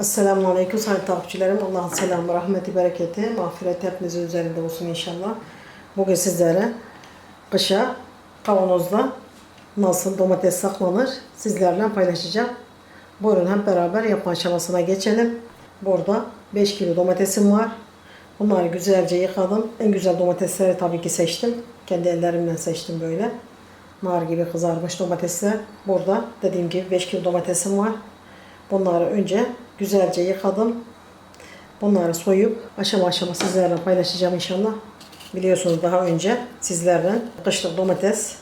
Esselamu Aleyküm sayın takipçilerim. Allah'ın selamı, rahmeti, bereketi, mağfiret hepimizin üzerinde olsun inşallah. Bugün sizlere kışa kavanozda nasıl domates saklanır sizlerle paylaşacağım. Buyurun hep beraber yapma aşamasına geçelim. Burada 5 kilo domatesim var. Bunları güzelce yıkadım. En güzel domatesleri tabii ki seçtim. Kendi ellerimle seçtim böyle. Nar gibi kızarmış domatesler. Burada dediğim gibi 5 kilo domatesim var. Bunları önce güzelce yıkadım. Bunları soyup aşama aşama sizlerle paylaşacağım inşallah. Biliyorsunuz daha önce sizlerle kışlık domates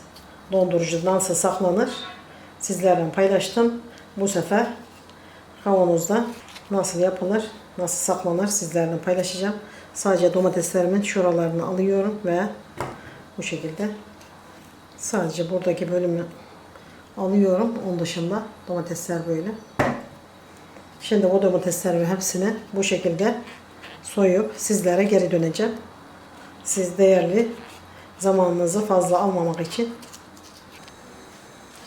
dondurucuda nasıl saklanır sizlerle paylaştım. Bu sefer kavanozda nasıl yapılır, nasıl saklanır sizlerle paylaşacağım. Sadece domateslerimin şuralarını alıyorum ve bu şekilde sadece buradaki bölümü alıyorum. Onun dışında domatesler böyle. Şimdi bu domateslerimi hepsini bu şekilde soyup sizlere geri döneceğim. Siz değerli zamanınızı fazla almamak için.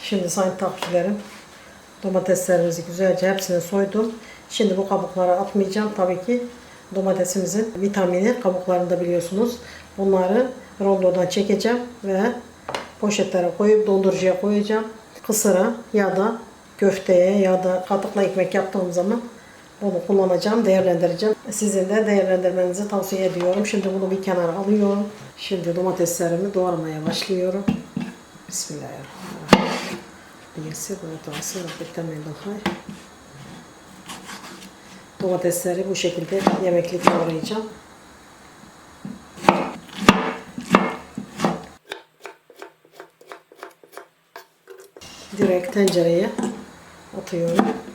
Şimdi sayın takipçilerim domateslerimizi güzelce hepsini soydum. Şimdi bu kabukları atmayacağım. Tabii ki domatesimizin vitamini kabuklarında biliyorsunuz. Bunları rondodan çekeceğim ve poşetlere koyup dondurucuya koyacağım. Kısıra ya da köfteye ya da katıkla ekmek yaptığım zaman bunu kullanacağım, değerlendireceğim. Sizin de değerlendirmenizi tavsiye ediyorum. Şimdi bunu bir kenara alıyorum. Şimdi domateslerimi doğramaya başlıyorum. Bismillahirrahmanirrahim. Yesir ve tasir Rabbikten hayır. Domatesleri bu şekilde yemeklik doğrayacağım. Direkt tencereye 같아요.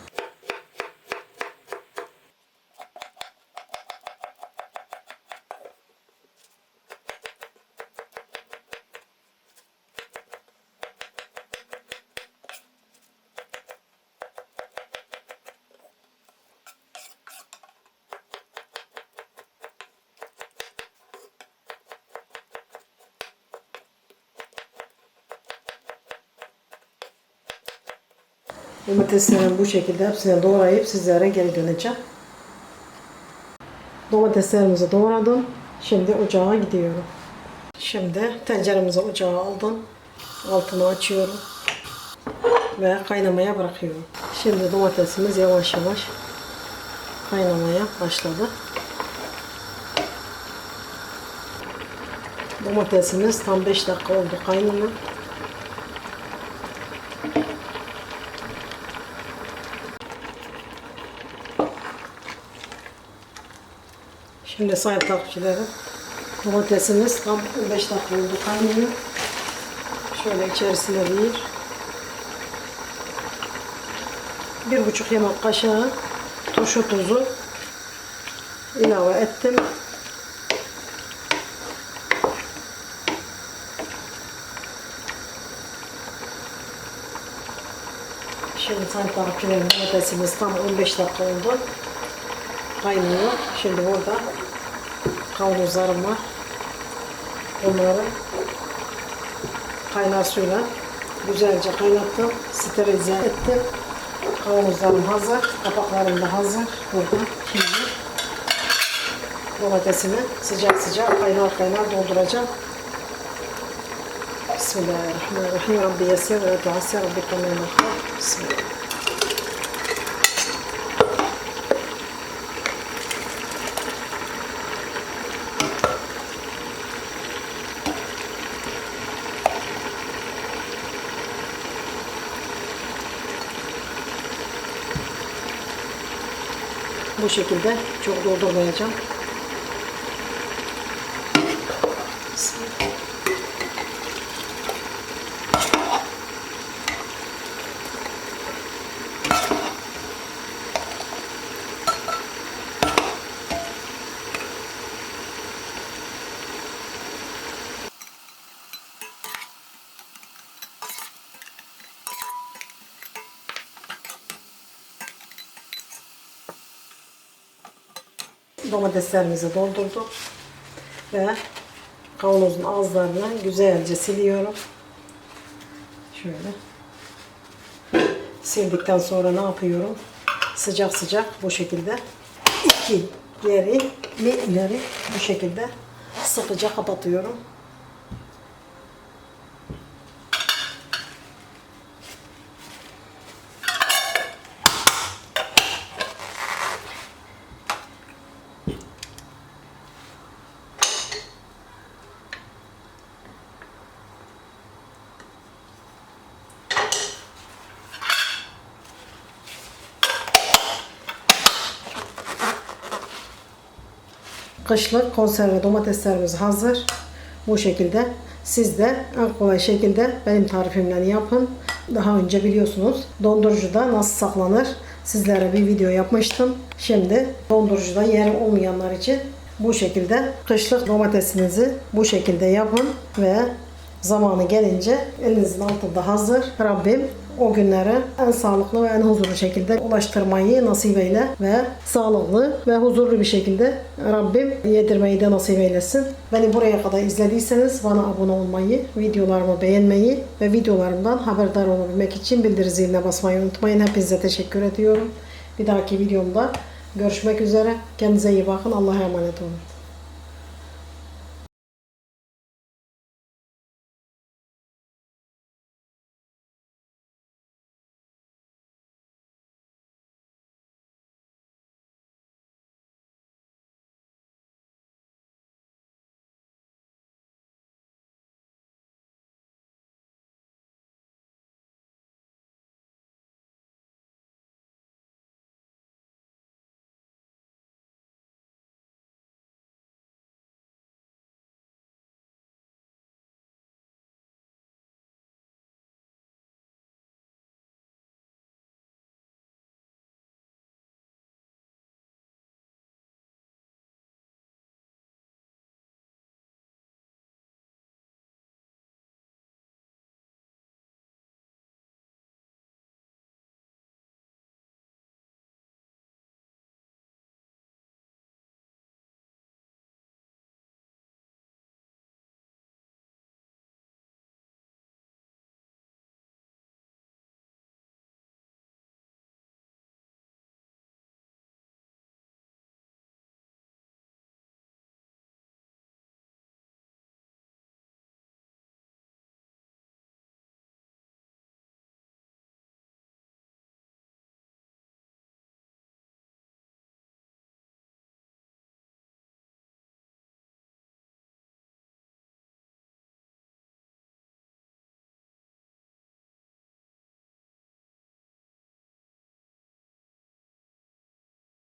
Domatesleri bu şekilde hepsini doğrayıp sizlere geri döneceğim. Domateslerimizi doğradım. Şimdi ocağa gidiyorum. Şimdi tenceremizi ocağa aldım. Altını açıyorum. Ve kaynamaya bırakıyorum. Şimdi domatesimiz yavaş yavaş kaynamaya başladı. Domatesimiz tam 5 dakika oldu kaynama. Şimdi sayın takipçilerim domatesimiz tam 15 dakika oldu kaynıyor. Şöyle içerisine bir bir buçuk yemek kaşığı turşu tuzu ilave ettim. Şimdi sayın takipçilerim domatesimiz tam 15 dakika oldu kaynıyor. Şimdi burada kavanozlarım var. Onları kaynar suyla güzelce kaynattım. Sterilize ettim. Kavanozlarım hazır. Kapaklarım da hazır. Burada şimdi domatesimi sıcak sıcak kaynar kaynar dolduracağım. Bismillahirrahmanirrahim. Rabbi yesir ve tuhassir. Rabbi kamen Bismillah. Bu şekilde çok doldurmayacağım. Domateslerimizi doldurduk ve kavanozun ağızlarını güzelce siliyorum. Şöyle. Sildikten sonra ne yapıyorum? sıcak sıcak bu şekilde iki geri bir ileri bu şekilde sıkıca kapatıyorum. Kışlık konserve domateslerimiz hazır. Bu şekilde siz de en kolay şekilde benim tarifimle yapın. Daha önce biliyorsunuz dondurucuda nasıl saklanır sizlere bir video yapmıştım. Şimdi dondurucuda yeri olmayanlar için bu şekilde kışlık domatesinizi bu şekilde yapın ve zamanı gelince elinizin altında hazır. Rabbim o günlere en sağlıklı ve en huzurlu şekilde ulaştırmayı nasip eyle ve sağlıklı ve huzurlu bir şekilde Rabbim yedirmeyi de nasip eylesin. Beni buraya kadar izlediyseniz bana abone olmayı, videolarımı beğenmeyi ve videolarımdan haberdar olabilmek için bildiri ziline basmayı unutmayın. Hepinize teşekkür ediyorum. Bir dahaki videomda görüşmek üzere. Kendinize iyi bakın. Allah'a emanet olun.